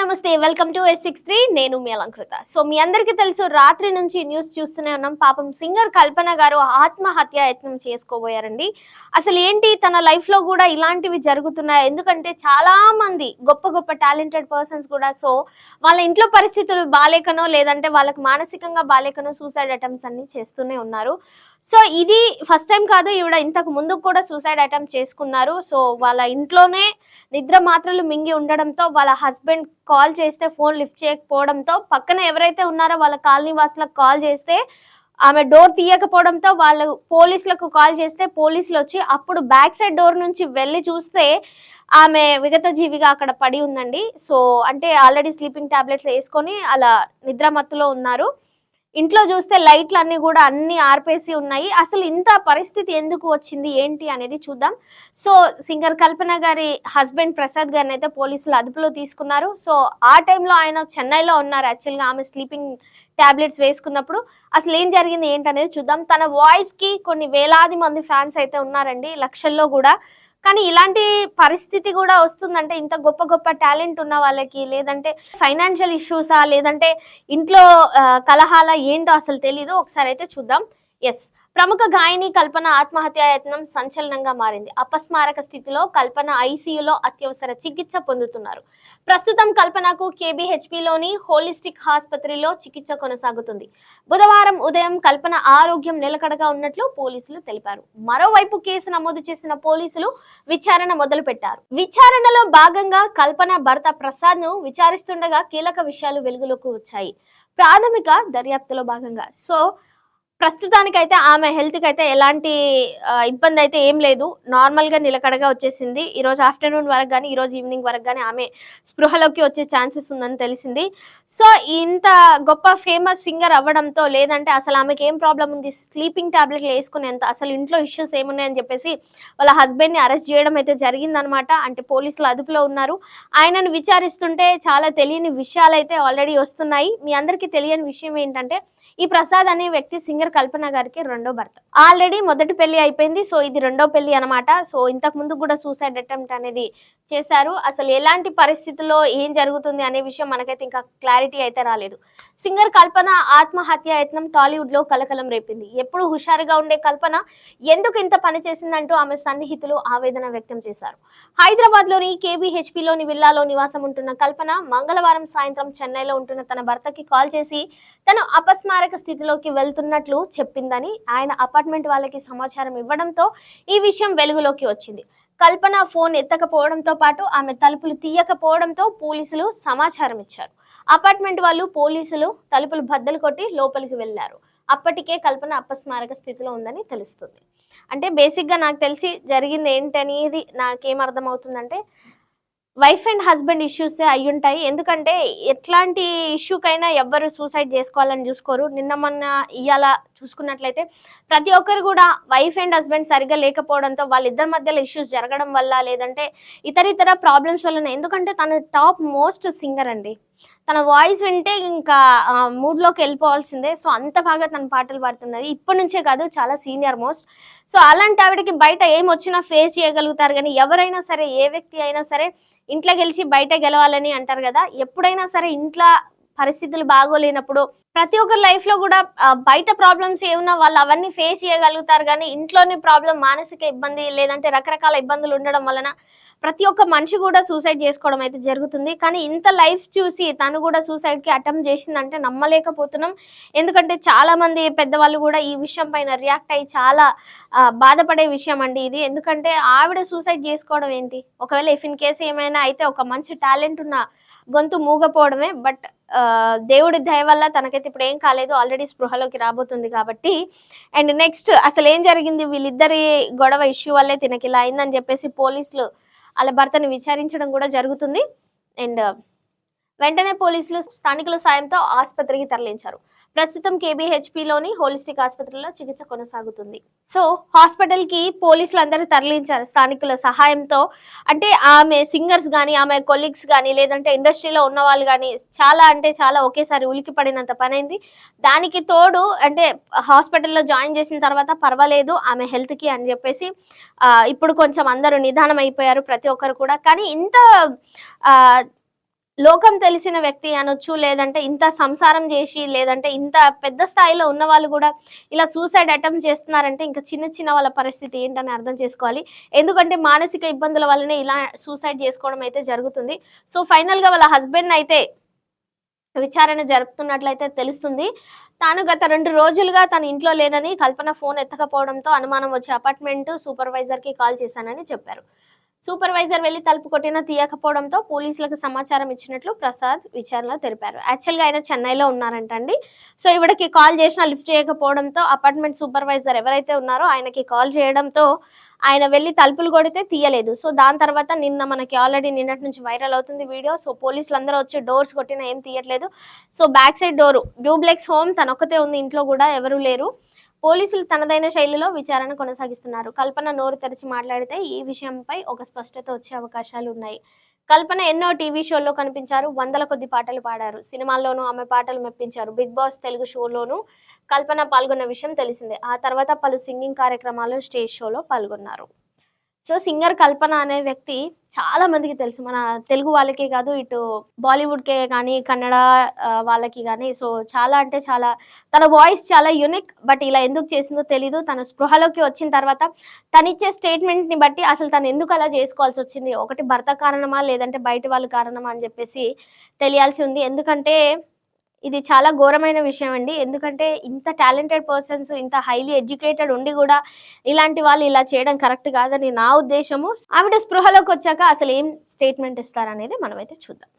నమస్తే welcome to S six three. నేను మీ అలంకృత. సో మీ అందరికీ తెలుసు రాత్రి నుంచి న్యూస్ చూస్తూనే ఉన్నాం. పాపం సింగర్ కల్పన గారు ఆత్మహత్య యత్నం చేసుకోబోయారండి. అసలు ఏంటి తన లైఫ్లో కూడా ఇలాంటివి జరుగుతున్నాయి? ఎందుకంటే చాలా మంది గొప్ప గొప్ప టాలెంటెడ్ పర్సన్స్ కూడా సో వాళ్ళ ఇంట్లో పరిస్థితులు బాలేకనో లేదంటే వాళ్ళకి మానసికంగా బాలేకనో సూసైడ్ అటెంప్ట్స్ అన్ని చేస్తూనే ఉన్నారు. సో ఇది ఫస్ట్ టైం కాదు ఈవిడ ఇంతకు ముందు కూడా సూసైడ్ అటెంప్ట్ చేసుకున్నారు. సో వాళ్ళ ఇంట్లోనే నిద్ర మాత్రలు మింగి ఉండడంతో వాళ్ళ హస్బెండ్ కాల్ చేస్తే ఫోన్ లిఫ్ట్ చేయకపోవడంతో పక్కన ఎవరైతే ఉన్నారో వాళ్ళ కాలనీ వాసులకు కాల్ చేస్తే ఆమె డోర్ తీయకపోవడంతో వాళ్ళు పోలీసులకు కాల్ చేస్తే పోలీసులు వచ్చి అప్పుడు బ్యాక్ సైడ్ డోర్ నుంచి వెళ్ళి చూస్తే ఆమె విగత జీవిగా అక్కడ పడి ఉందండి. సో అంటే ఆల్రెడీ స్లీపింగ్ టాబ్లెట్స్ వేసుకొని అలా నిద్ర మత్తులో ఉన్నారు. ఇంట్లో చూస్తే లైట్లు అన్ని కూడా అన్ని ఆర్పేసి ఉన్నాయి. అసలు ఇంత పరిస్థితి ఎందుకు వచ్చింది? ఏంటి అనేది చూద్దాం. సో సింగర్ కల్పన గారి హస్బెండ్ ప్రసాద్ గారిని అయితే పోలీసులు అదుపులో తీసుకున్నారు. సో ఆ టైంలో ఆయన చెన్నైలో ఉన్నారు యాక్చువల్గా. ఆమె స్లీపింగ్ టాబ్లెట్స్ వేసుకున్నప్పుడు. అసలు ఏం జరిగింది ఏంటనేది చూద్దాం. తన వాయిస్కి కొన్ని వేలాది మంది ఫ్యాన్స్ అయితే ఉన్నారండి. లక్షల్లో కూడా. కానీ ఇలాంటి పరిస్థితి కూడా వస్తుందంటే ఇంత గొప్ప గొప్ప టాలెంట్ ఉన్న వాళ్ళకి లేదంటే ఫైనాన్షియల్ ఇష్యూసా లేదంటే ఇంట్లో కలహాల ఏంటో అసలు తెలీదు. ఒకసారి అయితే చూద్దాం. ఎస్ ప్రముఖ గాయని కల్పన ఆత్మహత్యా యత్నం సంచలనంగా మారింది. అపస్మారక స్థితిలో కల్పన ఐసీయూలో అత్యవసర చికిత్స పొందుతున్నారు. ప్రస్తుతం కల్పనకు కేబీహెచ్పిలోని హోలిస్టిక్ ఆసుపత్రిలో చికిత్స కొనసాగుతుంది. బుధవారం ఉదయం కల్పన ఆరోగ్యం నిలకడగా ఉన్నట్లు పోలీసులు తెలిపారు. మరోవైపు కేసు నమోదు చేసిన పోలీసులు విచారణ మొదలుపెట్టారు. విచారణలో భాగంగా కల్పన భర్త ప్రసాద్ను విచారిస్తుండగా కీలక విషయాలు వెలుగులోకి వచ్చాయి. ప్రాథమిక దర్యాప్తులో భాగంగా. సో ప్రస్తుతానికైతే ఆమె హెల్త్కి అయితే ఎలాంటి ఇబ్బంది అయితే ఏం లేదు. నార్మల్గా నిలకడగా వచ్చేసింది. ఈరోజు ఆఫ్టర్నూన్ వరకు కానీ ఈరోజు ఈవినింగ్ వరకు కానీ ఆమె స్పృహలోకి వచ్చే ఛాన్సెస్ ఉందని తెలిసింది. సో ఇంత గొప్ప ఫేమస్ సింగర్ అవ్వడంతో లేదంటే అసలు ఆమెకి ఏం ప్రాబ్లం ఉంది? స్లీపింగ్ టాబ్లెట్లు వేసుకునేంత అసలు ఇంట్లో ఇష్యూస్ ఏమున్నాయని చెప్పేసి వాళ్ళ హస్బెండ్ని అరెస్ట్ చేయడం అయితే జరిగిందనమాట. అంటే పోలీసులు అదుపులో ఉన్నారు. ఆయనను విచారిస్తుంటే చాలా తెలియని విషయాలు అయితే ఆల్రెడీ వస్తున్నాయి. మీ అందరికీ తెలియని విషయం ఏంటంటే ఈ ప్రసాద్ అనే వ్యక్తి సింగర్ కల్పన గారికి రెండో భర్త. ఆల్రెడీ మొదటి పెళ్ళి అయిపోయింది. సో ఇది రెండో పెళ్ళి అనమాట సో ఇంతకు ముందు కూడా సూసైడ్ అటెంప్ట్ అనేది చేశారు. అసలు ఎలాంటి పరిస్థితుల్లో ఏం జరుగుతుంది అనే విషయం మనకైతే ఇంకా క్లారిటీ అయితే రాలేదు. సింగర్ కల్పన ఆత్మహత్య యత్నం టాలీవుడ్లో కలకలం రేపింది. ఎప్పుడు హుషారుగా ఉండే కల్పన ఎందుకు ఇంత పని చేసిందంటూ ఆమె సన్నిహితులు ఆవేదన వ్యక్తం చేశారు. హైదరాబాద్లోని కేబీహెచ్పిలోని విల్లాలో నివాసం ఉంటున్న కల్పన మంగళవారం సాయంత్రం చెన్నైలో ఉంటున్న తన భర్తకి కాల్ చేసి తను అపస్మారక స్థితిలోకి వెళ్తున్నట్లు చెప్పిందని ఆయన అపార్ట్మెంట్ వాళ్ళకి సమాచారం ఇవ్వడంతో ఈ విషయం వెలుగులోకి వచ్చింది. కల్పన ఫోన్ ఎత్తకపోవడంతో పాటు ఆమె తలుపులు తీయకపోవడంతో పోలీసులు సమాచారం ఇచ్చారు. అపార్ట్మెంట్ వాళ్ళు పోలీసులు తలుపులు బద్దలు కొట్టి లోపలికి వెళ్ళారు. అప్పటికే కల్పన అపస్మారక స్థితిలో ఉందని తెలుస్తుంది. అంటే బేసిక్గా నాకు తెలిసి జరిగింది ఏంటనేది నాకేం అర్థమవుతుందంటే వైఫ్ అండ్ హస్బెండ్ ఇష్యూస్ అయి ఉంటాయి ఎందుకంటే ఎట్లాంటి ఇష్యూకైనా ఎవ్వరు సూసైడ్ చేసుకోవాలని చూసుకోరు. నిన్న మొన్న ఇవాళ చూసుకున్నట్లయితే ప్రతి ఒక్కరు కూడా వైఫ్ అండ్ హస్బెండ్ సరిగ్గా లేకపోవడంతో వాళ్ళిద్దరి మధ్యలో ఇష్యూస్ జరగడం వల్ల లేదంటే ఇతరితర ప్రాబ్లమ్స్ వలన ఎందుకంటే తన టాప్ మోస్ట్ సింగర్ అండి. తన వాయిస్ వింటే ఇంకా మూడ్లోకి వెళ్ళిపోవాల్సిందే. సో అంత బాగా తన పాటలు పాడుతున్నది. ఇప్పటి నుంచే కాదు చాలా సీనియర్ మోస్ట్ సో అలాంటి ఆవిడకి బయట ఏం వచ్చినా ఫేస్ చేయగలుగుతారు కానీ ఎవరైనా సరే ఏ వ్యక్తి అయినా సరే ఇంట్లో గెలిచి బయట గెలవాలని అంటారు కదా. ఎప్పుడైనా సరే ఇంట్లో పరిస్థితులు బాగోలేనప్పుడు ప్రతి ఒక్కరి లైఫ్లో కూడా బయట ప్రాబ్లమ్స్ ఏమున్నా వాళ్ళు అవన్నీ ఫేస్ చేయగలుగుతారు. కానీ ఇంట్లోని ప్రాబ్లం మానసిక ఇబ్బంది లేదంటే రకరకాల ఇబ్బందులు ఉండడం వలన ప్రతి ఒక్క మనిషి కూడా సూసైడ్ చేసుకోవడం అయితే జరుగుతుంది. కానీ ఇంత లైఫ్ చూసి తను కూడా సూసైడ్కి అటెంప్ట్ చేసిందంటే నమ్మలేకపోతున్నాం. ఎందుకంటే చాలా మంది పెద్దవాళ్ళు కూడా ఈ విషయం పైన రియాక్ట్ అయ్యి చాలా బాధపడే విషయం అండి ఇది. ఎందుకంటే ఆవిడ సూసైడ్ చేసుకోవడం ఏంటి? ఒకవేళ ఇఫ్ ఇన్ కేసు ఏమైనా అయితే ఒక మంచి టాలెంట్ ఉన్న గొంతు మూగపోవడమే బట్ దేవుడి దయ వల్ల తనకైతే ఇప్పుడు ఏం కాలేదు. ఆల్రెడీ స్పృహలోకి రాబోతుంది కాబట్టి. అండ్ నెక్స్ట్ అసలు ఏం జరిగింది? వీళ్ళిద్దరి గొడవ ఇష్యూ వల్లే తినకి ఇలా అయిందని చెప్పేసి పోలీసులు వాళ్ళ భర్తను విచారించడం కూడా జరుగుతుంది. అండ్ వెంటనే పోలీసులు స్థానికుల సాయంతో ఆసుపత్రికి తరలించారు. ప్రస్తుతం కేబీహెచ్పిలోని హోలిస్టిక్ ఆసుపత్రిలో చికిత్స కొనసాగుతుంది. సో హాస్పిటల్కి పోలీసులు అందరూ తరలించారు స్థానికుల సహాయంతో. అంటే ఆమె సింగర్స్ కానీ ఆమె కొలీగ్స్ కానీ లేదంటే ఇండస్ట్రీలో ఉన్న వాళ్ళు కానీ చాలా అంటే చాలా ఒకేసారి ఉలికి పడినంత పనైంది. దానికి తోడు అంటే హాస్పిటల్లో జాయిన్ చేసిన తర్వాత పర్వాలేదు ఆమె హెల్త్కి అని చెప్పేసి ఇప్పుడు కొంచెం అందరూ నిదానం అయిపోయారు ప్రతి ఒక్కరు కూడా. కానీ ఇంత లోకం తెలిసిన వ్యక్తి అనొచ్చు లేదంటే ఇంత సంసారం చేసి లేదంటే ఇంత పెద్ద స్థాయిలో ఉన్న వాళ్ళు కూడా ఇలా సూసైడ్ అటెంప్ట్ చేస్తున్నారంటే ఇంకా చిన్న చిన్న వాళ్ళ పరిస్థితి ఏంటని అర్థం చేసుకోవాలి. ఎందుకంటే మానసిక ఇబ్బందుల వల్లనే ఇలా సూసైడ్ చేసుకోవడం అయితే జరుగుతుంది. సో ఫైనల్గా వాళ్ళ హస్బెండ్ అయితే విచారణ జరుపుతున్నట్లయితే తెలుస్తుంది. తాను గత రెండు రోజులుగా తన ఇంట్లో లేనని కల్పన ఫోన్ ఎత్తకపోవడంతో అనుమానం వచ్చే అపార్ట్మెంట్ సూపర్వైజర్కి కాల్ చేశానని చెప్పారు. సూపర్వైజర్ వెళ్ళి తలుపు కొట్టినా తీయకపోవడంతో పోలీసులకు సమాచారం ఇచ్చినట్లు ప్రసాద్ విచారణలో తెలిపారు. యాక్చువల్గా ఆయన చెన్నైలో ఉన్నారంటండి. సో ఇవిడకి కాల్ చేసినా లిఫ్ట్ చేయకపోవడంతో అపార్ట్మెంట్ సూపర్వైజర్ ఎవరైతే ఉన్నారో ఆయనకి కాల్ చేయడంతో ఆయన వెళ్ళి తలుపులు కొడితే తీయలేదు. సో దాని తర్వాత నిన్న మనకి ఆల్రెడీ నిన్నటి నుంచి వైరల్ అవుతుంది వీడియో. సో పోలీసులు అందరూ వచ్చి డోర్స్ కొట్టినా ఏం తీయట్లేదు. So back side door duplex home తనొక్కతే ఉంది ఇంట్లో కూడా ఎవరు లేరు. పోలీసులు తనదైన శైలిలో విచారణ కొనసాగిస్తున్నారు. కల్పన నోరు తెరిచి మాట్లాడితే ఈ విషయంపై ఒక స్పష్టత వచ్చే అవకాశాలు ఉన్నాయి. కల్పన ఎన్నో టీవీ షోల్లో కనిపించారు. వందల కొద్ది పాటలు పాడారు. సినిమాల్లోనూ ఆమె పాటలు మెప్పించారు. బిగ్ బాస్ తెలుగు షోలోనూ కల్పన పాల్గొన్న విషయం తెలిసిందే. ఆ తర్వాత పలు సింగింగ్ కార్యక్రమాలు స్టేజ్ షోలో పాల్గొన్నారు. సో సింగర్ కల్పన అనే వ్యక్తి చాలా మందికి తెలుసు. మన తెలుగు వాళ్ళకే కాదు ఇటు బాలీవుడ్కే కానీ కన్నడ వాళ్ళకి కానీ సో చాలా అంటే చాలా తన వాయిస్ చాలా యూనిక్ బట్ ఇలా ఎందుకు చేసిందో తెలీదు. తన స్పృహలోకి వచ్చిన తర్వాత తను ఇచ్చే స్టేట్మెంట్ని బట్టి అసలు తను ఎందుకు అలా చేసుకోవాల్సి వచ్చింది? ఒకటి భర్త కారణమా లేదంటే బయట వాళ్ళు కారణమా అని చెప్పేసి తెలియాల్సి ఉంది. ఎందుకంటే ఇది చాలా ఘోరమైన విషయం అండి. ఎందుకంటే ఇంత టాలెంటెడ్ పర్సన్స్ ఇంత హైలీ ఎడ్యుకేటెడ్ ఉండి కూడా ఇలాంటి వాళ్ళు ఇలా చేయడం కరెక్ట్ కాదని నా ఉద్దేశము. ఆవిడ స్పృహలోకి వచ్చాక అసలు ఏం స్టేట్మెంట్ ఇస్తారనేది మనమైతే చూద్దాం.